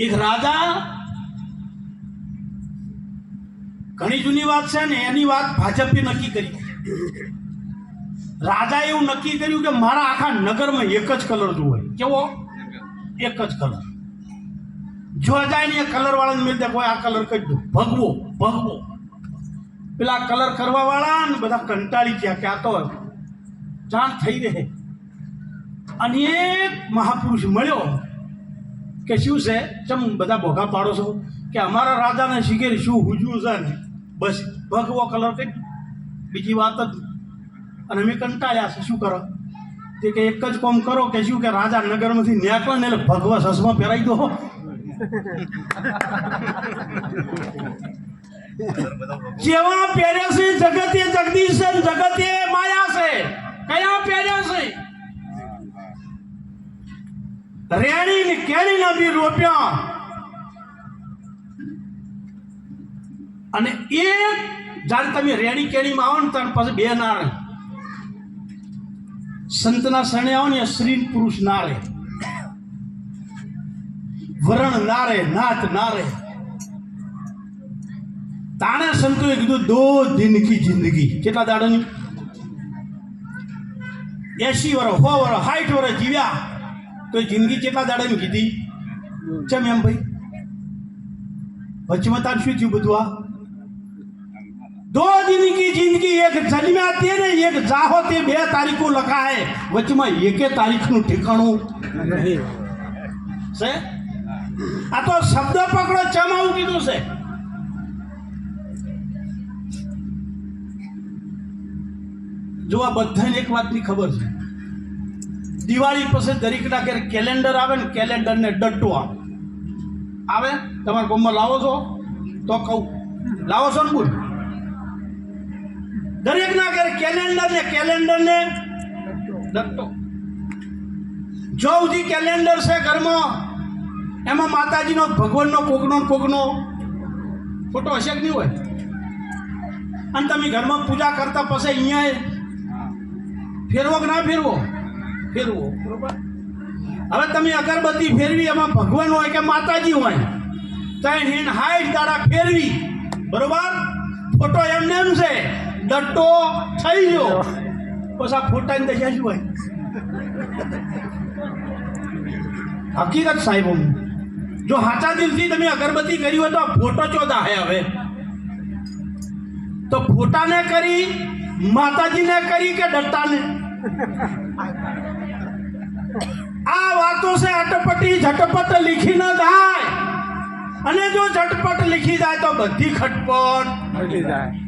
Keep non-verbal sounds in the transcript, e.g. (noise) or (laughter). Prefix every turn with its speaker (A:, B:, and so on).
A: એક રાજા, ઘણી જૂની વાત છે ને, એની વાત ભાજપે નક્કી કરી. રાજા એવું નક્કી કર્યું કે મારા આખા નગરમાં એક જ કલર જોવે. કેવો? એક જ કલર. જો જાય ને એ કલર વાળાને મિલ દે, કોઈ આ કલર કહી દો ભગવો ભગવો. પેલા કલર કરવા વાળા ને બધા કંટાળી ગયા કે આ તો જાણ થઈ રહે. અને એક મહાપુરુષ મળ્યો. કે શું છે? ચમ બધા ભોગા પાડો છો? કે અમારા રાજાને શીખે શું હુજવું છે ને? બસ ભગવો કલર કંઈક બીજી વાત જ અને અમે કંટાળ્યા છે શું કરો? તે કે એક જ કોમ કરો કે શું કે રાજા નગરમાંથી ન્યાકળે ને એટલે ભગવા સસમાં પહેરાઈ દો. (laughs) જેવા પહેર્યા છે જગતે જગદીશ જગતે રેણી ને કેણી ના બી રોપ્યા. અને એ જ્યારે તમે રેણી કેળીમાં આવો ને ત્યારે પછી બે ના સંતના શરણે આવો ને શ્રી પુરુષ ના રહે વરણ ના રહે નાત ના રહે તાણે સંતોએ કીધું, દો દિન કી જિંદગી. કેટલા દાડાની? એસી વર્ષ સો વર્ષ સાઠ વર્ષ જીવ્યા. તો જિંદગી કેટલા દાડાની કીધી ચમ એમ ભાઈ? વચમાં તાર શું થયું બધું આ દો જિંદગી જિંદગી, એક જન્મ્યા તે ને એક જાહો તે બે તારીખો લખાય. વચમાં એકે તારીખનું ઠેકાણું છે? આ તો શબ્દ પકડો ચમ આવું કીધું છે. જો આ બધાને એક વાતની ખબર છે. દિવાળી પછી દરેકના ઘેર કેલેન્ડર આવે ને કેલેન્ડર ને ડટ્ટો આવે. આવે? તમારા ગામમાં લાવો છો? તો કહું. લાવો છો ને બોલ? દરેકના ઘેર કેલેન્ડર ને કેલેન્ડર ને ડટ્ટો. જો સુધી કેલેન્ડર છે ઘરમાં, એમાં માતાજીનો, ભગવાનનો, કોકનો કોકનો ફોટો હશે કે નહીં હોય? અને તમે ઘરમાં પૂજા કરતા પછી અહીંયા ફેરવો કે ના ફેરવો? ફેરવો, બરોબર? હવે તમે અગરબત્તી ફેરવી, એમાં ભગવાન હોય કે માતાજી હોય, ત્રણ હિન હાઈટ દાડા ફેરવી, બરોબર? ફોટો એમને એમ છે ડટ્ટો થઈ ગયો. પછી આ ફોટાની દશા શું હોય. હકીકત સાહેબ હું જો સાચા દિલથી તમે અગરબત્તી કરી હોય તો આ ફોટો ચોદા હે હવે? તો ફોટાને કરી, માતાજીને કરી કે દત્તાને આ વાતો છે અટપટી ઝટપટ લીખી ન જાય. અને જો ઝટપટ લીખી જાય તો બધી ખટપટ.
B: જાય.